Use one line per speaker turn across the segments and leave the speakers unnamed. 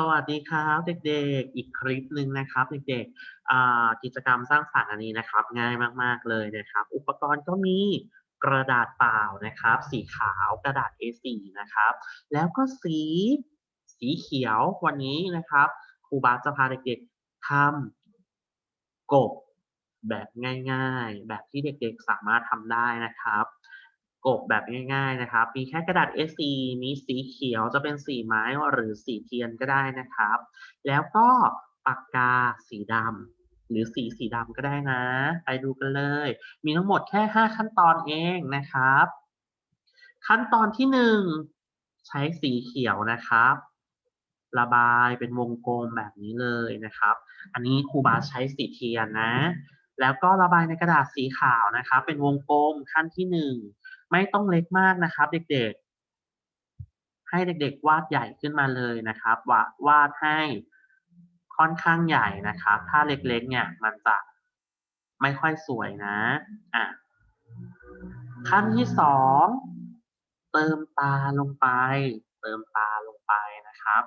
สวัสดีครับเด็กๆ อีกคลิปหนึ่งนะครับเด็กๆกิจกรรมสร้างสรรค์อันนี้นะครับ ง่ายมากๆเลยนะครับ อุปกรณ์ก็มีกระดาษเปล่านะครับ สีขาวกระดาษ A4 นะครับ แล้วก็สีสีเขียววันนี้นะครับครูบาสจะพาเด็กๆทำกบแบบง่าย ๆ แบบที่เด็กๆสามารถทำได้นะครับ กบแบบง่ายๆนะครับ มีแค่กระดาษ A4 มีสีเขียวจะเป็นสีไม้หรือสีเทียนก็ได้นะครับ แล้วก็ปากกาสีดำหรือสีสีดำก็ได้นะ ไปดูกันเลย มีทั้งหมดแค่ 5 ขั้นตอนเองนะครับ ขั้นตอนที่ 1 ใช้สีเขียวนะครับ ระบายเป็นวงกลมแบบนี้เลยนะครับ อันนี้ครูบาใช้สีเทียนนะ แล้วก็ระบายในกระดาษสีขาวนะครับ เป็นวงกลมขั้นที่หนึ่ง ไม่ต้องเล็กมากนะครับ เด็กๆ ให้เด็กๆ วาดใหญ่ขึ้นมาเลยนะครับวาดวาดให้ค่อนข้างใหญ่นะครับ ถ้าเล็กๆ เนี่ยมันจะไม่ค่อยสวยนะอะขั้นที่สองเติมตาลงไป เติมตาลงไปนะครับ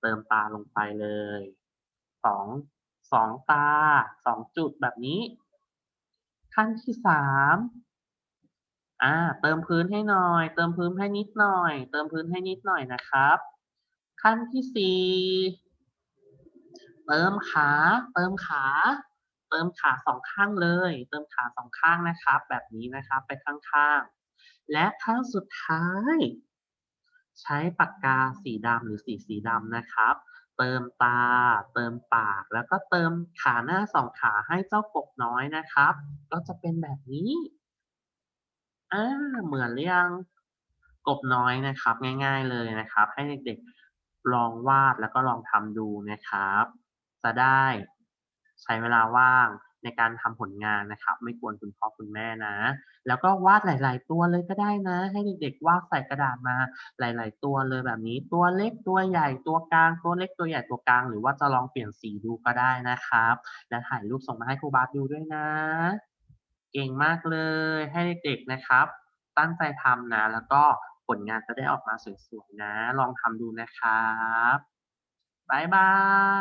เติมตาลงไปเลยสองสองตาสองจุดแบบนี้ ขั้นที่สาม อ่า เติมพื้นให้หน่อย เติมพื้นให้นิดหน่อย เติมพื้นให้นิดหน่อยนะครับ ขั้นที่สี่เติมขา เติมขา เติมขาสองข้างเลย เติมขาสองข้างนะครับ แบบนี้นะครับไปข้างๆ และขั้นสุดท้าย ใช้ปากกาสีดำหรือสีสีดำนะครับ เติมตา เติมปาก แล้วก็เติมขาหน้าสองขาให้เจ้ากบน้อยนะครับ ก็จะเป็นแบบนี้ อ่าเหมือนหรือยังกบน้อยนะครับ ง่าย ๆเลยนะครับ ให้เด็กๆลองวาดแล้วก็ลองทำดูนะครับ จะได้ใช้เวลาว่างในการทำผลงานนะครับ ไม่กวนคุณพ่อคุณแม่นะ แล้วก็วาดหลาย ๆ ตัวเลยก็ได้นะ ให้เด็กๆวาดใส่กระดาษมาหลาย ๆ ตัวเลยแบบนี้ ตัวเล็กตัวใหญ่ตัวกลางตัวเล็กตัวใหญ่ตัวกลาง หรือว่าจะลองเปลี่ยนสีดูก็ได้นะครับ และถ่ายรูปส่งมาให้ครูบาสดูด้วยนะ เก่งมากเลยให้เด็กๆนะครับ ตั้งใจทำนะ แล้วก็ผลงานจะได้ออกมาสวยๆนะ ลองทำดูนะครับ บ๊ายบาย